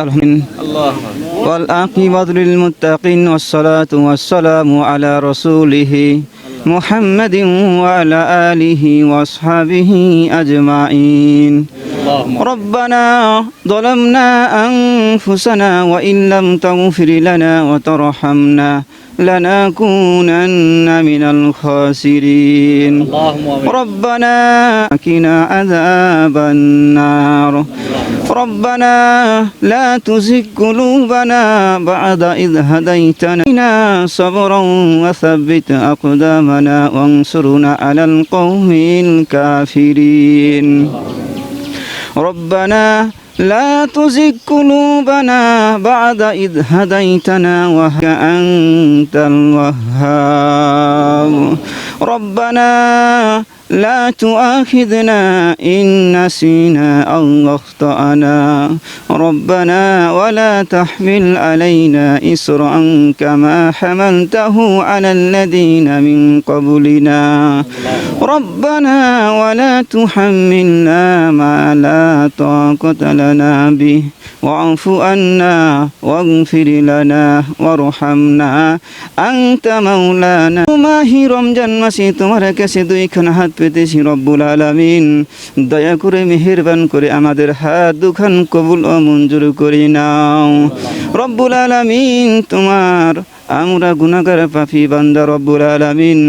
الحمد والعاقبة للمتقين والصلاة والسلام على رسوله محمد وعلى آله وأصحابه أجمعين ربنا ظلمنا أنفسنا وإن لم تغفر لنا وترحمنا لنكونن من الخاسرين. ربنا قنا عذاب النار. ربنا لا تزغ قلوبنا بعد إذ هديتنا صبرا وثبت أقدامنا وانصرنا على القوم الكافرين. ربنا لا تزغ قلوبنا بعد إذ هديتنا وهب أنت الوهاب. ربنا لا تؤاخذنا إن نسينا أو أخطأنا ربنا ولا تحمل علينا إسرا كما حملته على الذين من قبلنا ربنا ولا تحملنا ما لا طاقة لنا به واعف عنا واغفر لنا وارحمنا أنت مولانا মাহি রমজান মাসে তোমার কাছে দুইখান হাত পেতেছি রব্বুল আলামিন। দয়া করে মেহেরবান করে আমাদের হাত দুখান কবুল ও মঞ্জুর করি নাও। রব্বুল আলামিন, তোমার আমরা গুণাগার পাপি বান্দা রব্বুল আলামিন।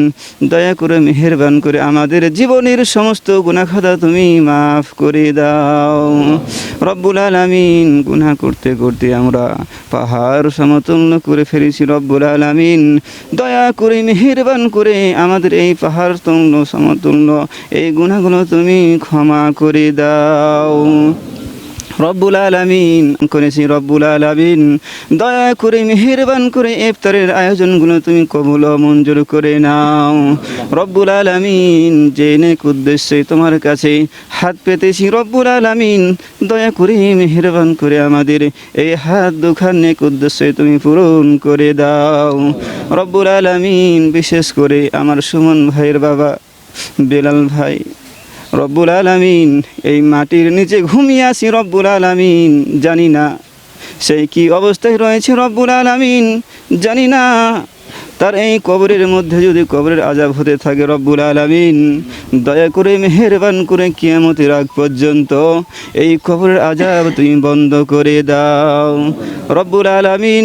দয়া করে মেহেরবান করে আমাদের জীবনের সমস্ত গুণাখাদা তুমি মাফ করে দাও। রব্বুল আলামিন, গুনাহ করতে করতে আমরা পাহাড় সমতুল্য করে ফেলেছি রব্বুল আলামিন। দয়া করে মেহেরবান করে আমাদের এই পাহাড় তুল্য সমতুল্য এই গুণাগুলো তুমি ক্ষমা করে দাও। রব্বুল আলামিন। করেছি রব্বুল আলামিন। দয়া করে মেহেরবান করে ইফতারের আয়োজনগুলো তুমি কবুল মঞ্জুর করে নাও। রব্বুল আলামিন, যে নেক উদ্দেশ্যে তোমার কাছে হাত পেতেছি রব্বুল আলামিন, দয়া করে মেহেরবান করে আমাদের এই হাত দুখান নেক উদ্দেশ্যে তুমি পূরণ করে দাও। রব্বুল আলামিন, বিশেষ করে আমার সুমন ভাইয়ের বাবা, বেলাল ভাই। রব্বুল আলামিন, এই মাটির নিচে ঘুমিয়ে আছি রব্বুল আলামিন, জানি না সেই কি অবস্থায় রয়েছে রব্বুল আলামিন, জানি না। তার এই কবরের মধ্যে যদি কবরের আজাব হতে থাকে রব্বুল আলামিন, দয়া করে মেহেরবান করে কিয়ামতের আগ পর্যন্ত এই কবরের আজাব তুমি বন্ধ করে দাও। রব্বুল আলামিন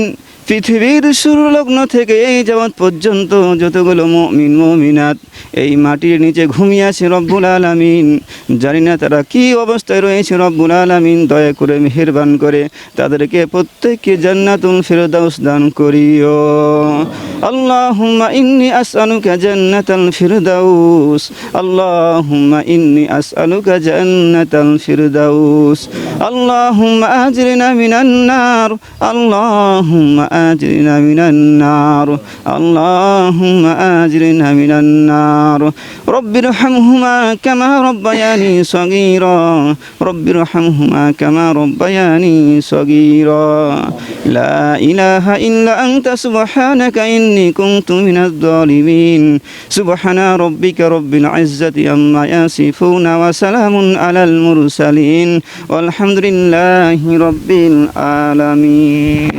পৃথিবীর সুরলগ্ন থেকে এই যাবৎ পর্যন্ত যতগুলো মমিন মমিনাত এই মাটির নিচে ঘুমিয়ে আছে রব্বুল আলামিন। জানি না তারা কি অবস্থায় রয়েছে রব্বুল আলামিন। দয়া করে মেহেরবান করে তাদেরকে প্রত্যেককে জান্নাতুল ফেরদাউস দান করিও। আল্লাহুম্মা ইন্নি আসআলুকা জান্নাতাল ফিরদাউস। আল্লাহুম্মা ইন্নি আসআলুকা জান্নাতাল ফিরদাউস। আল্লাহুম্মা আজরিনা মিনান নার। আল্লাহুম্মা آجرنا من النار اللهم آجرنا من النار رب ارحمهما كما ربياني صغيرا رب ارحمهما كما ربياني صغيرا لا إله إلا أنت سبحانك إني كنت من الظالمين سبحان ربك رب العزة عما يصفون وسلام على المرسلين والحمد لله رب العالمين